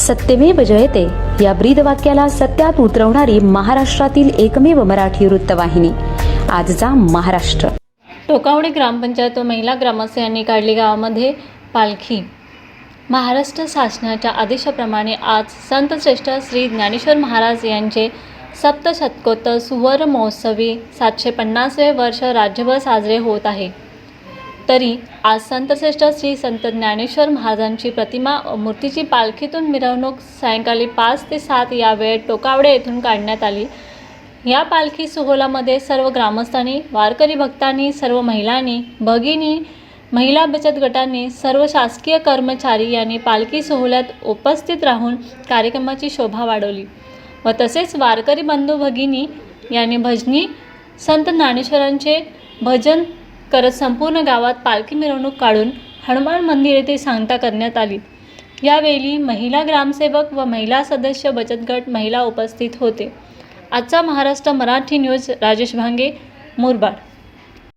सत्यमेव जयते. या ब्रीद वाक्याला सत्यात उतरवणारी महाराष्ट्रातील एकमेव मराठी वृत्तवाहिनी. आजचा महाराष्ट्र. टोकावडे ग्रामपंचायत व महिला ग्रामस्थ यांनी काढली गावामध्ये पालखी. महाराष्ट्र शासनाच्या आदेशाप्रमाणे आज संतश्रेष्ठ श्री ज्ञानेश्वर महाराज यांचे सप्तशतकोत्तर सुवर्ण महोत्सवी सातशे पन्नासवे वर्ष राज्यभर साजरे होत आहे. तरी आज संतश्रेष्ठ श्री संत ज्ञानेश्वर महाराजांची प्रतिमा मूर्तीची पालखीतून मिरवणूक सायंकाळी पाच ते सात या वेळेत टोकावडे येथून काढण्यात आली. या पालखी सोहळ्यामध्ये सर्व ग्रामस्थांनी वारकरी भक्तांनी सर्व महिलांनी भगिनी महिला बचत गटांनी सर्व शासकीय कर्मचारी यांनी पालखी सोहळ्यात उपस्थित राहून कार्यक्रमाची शोभा वाढवली व तसेच वारकरी बंधू भगिनी यांनी भजनी संत ज्ञानेश्वरांचे भजन करत संपूर्ण गावात पालखी मिरवणूक काढून हनुमान मंदिर येथे सांगता करण्यात आली. यावेळी महिला ग्रामसेवक व महिला सदस्य बचत गट महिला उपस्थित होते. आजचा महाराष्ट्र मराठी न्यूज राजेश भांगे मुरबाड.